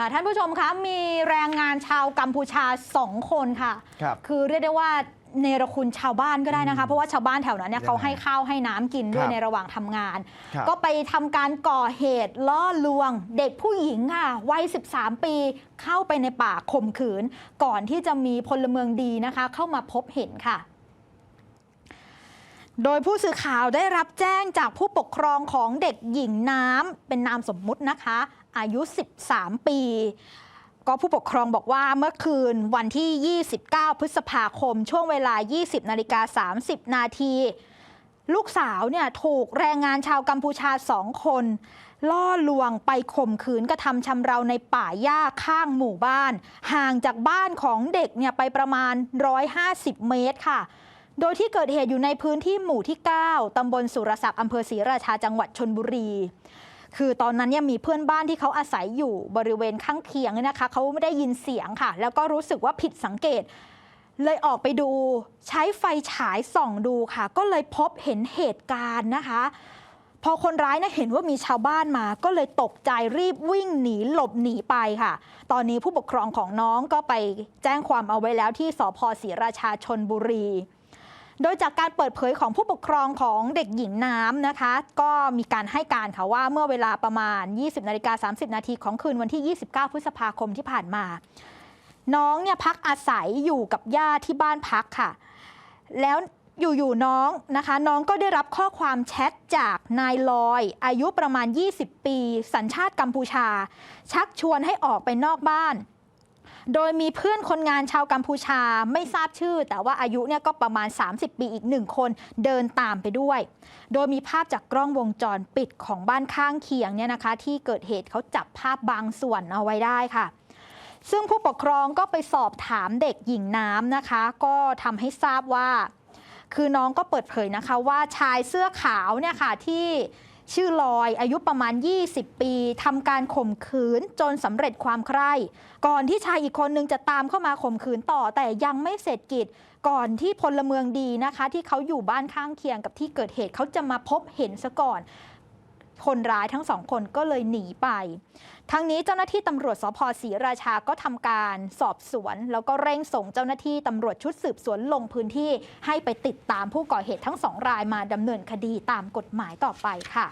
ค่ะท่านผู้ชมคะมีแรงงานชาวกัมพูชาสองคนค่ะครับ คือเรียกได้ว่าเนรคุณชาวบ้านก็ได้นะคะอืมเพราะว่าชาวบ้านแถวนั้นเนี่ยยังไงเขาให้ข้าวให้น้ำกินด้วยครับในระหว่างทำงาน ครับ ก็ไปทำการก่อเหตุล่อลวง เด็กผู้หญิงค่ะวัย 13 ปีเข้าไปในป่าข่มขืน ก่อนที่จะมีพลเมืองดีนะคะ เข้ามาพบเห็นค่ะ โดยผู้สื่อข่าวได้รับแจ้งจากผู้ปกครองของเด็กหญิงน้ำเป็นนามสมมุตินะคะ อายุ 13 ปี ก็ผู้ปกครองบอกว่าเมื่อคืนวันที่ 29 พฤษภาคม ช่วงเวลา 20 นาฬิกา 30 นาที ลูกสาวเนี่ยถูกแรงงานชาวกัมพูชาสองคน ล่อลวงไปข่มขืนกระทำชำเราในป่าหญ้าข้างหมู่บ้าน ห่างจากบ้านของเด็กเนี่ยไปประมาณ 150 เมตรค่ะ โดยที่เกิดเหตุอยู่ในพื้นที่หมู่ที่ 9ตำบลสุรศักดิ์อำเภอศรีราชาจังหวัดชนบุรี คือตอนนั้นเนี่ยมีเพื่อนบ้านที่เขาอาศัยอยู่บริเวณข้างเคียงเนี่ยนะคะเขาไม่ได้ยินเสียงค่ะ แล้วก็รู้สึกว่าผิดสังเกต เลยออกไปดูใช้ไฟฉายส่องดูค่ะ ก็เลยพบเห็นเหตุการณ์นะคะ พอคนร้ายนะเห็นว่ามีชาวบ้านมา ก็เลยตกใจรีบวิ่งหนีหลบหนีไปค่ะ ตอนนี้ผู้ปกครองของน้องก็ไปแจ้งความเอาไว้แล้วที่สพศรีราชาชนบุรี โดยจากการเปิดเผยของผู้ปกครองของเด็กหญิงน้ำนะคะ ก็มีการให้การค่ะว่าเมื่อเวลาประมาณ 20นาฬิกา30 นาทีของคืนวันที่ 29 พฤษภาคมที่ผ่านมา น้องเนี่ยพักอาศัยอยู่กับย่าที่บ้านพักค่ะ แล้วอยู่ๆน้องนะคะ น้องก็ได้รับข้อความแชทจากนายลอย อายุประมาณ 20 ปี สัญชาติกัมพูชา ชักชวนให้ออกไปนอกบ้าน โดยมีเพื่อนคนงานชาวกัมพูชาไม่ทราบชื่อ แต่ว่าอายุเนี่ยก็ประมาณ 30 ปีอีกหนึ่งคนเดินตามไปด้วย โดยมีภาพจากกล้องวงจรปิดของบ้านข้างเคียงเนี่ยนะคะ ที่เกิดเหตุเขาจับภาพบางส่วนเอาไว้ได้ค่ะซึ่งผู้ปกครองก็ไปสอบถามเด็กหญิงน้ำนะคะ ก็ทำให้ทราบว่า คือน้องก็เปิดเผยนะคะว่าชายเสื้อขาวเนี่ยค่ะที่ ชื่อลอยอายุประมาณ 20 ปีทำการข่มขืนจนสำเร็จความใคร่ก่อนที่ชายอีกคนนึงจะตามเข้ามาข่มขืนต่อ แต่ยังไม่เสร็จกิจก่อนที่พลเมืองดีนะคะ ที่เขาอยู่บ้านข้างเคียงกับที่เกิดเหตุเขาจะมาพบเห็นซะก่อน คนร้ายทั้งสองคนก็เลยหนีไป ทั้งนี้เจ้าหน้าที่ตำรวจสพศรีราชาก็ทำการสอบสวน แล้วก็เร่งส่งเจ้าหน้าที่ตำรวจชุดสืบสวนลงพื้นที่ให้ไปติดตามผู้ก่อเหตุทั้งสองรายมาดำเนินคดีตามกฎหมายต่อไปค่ะ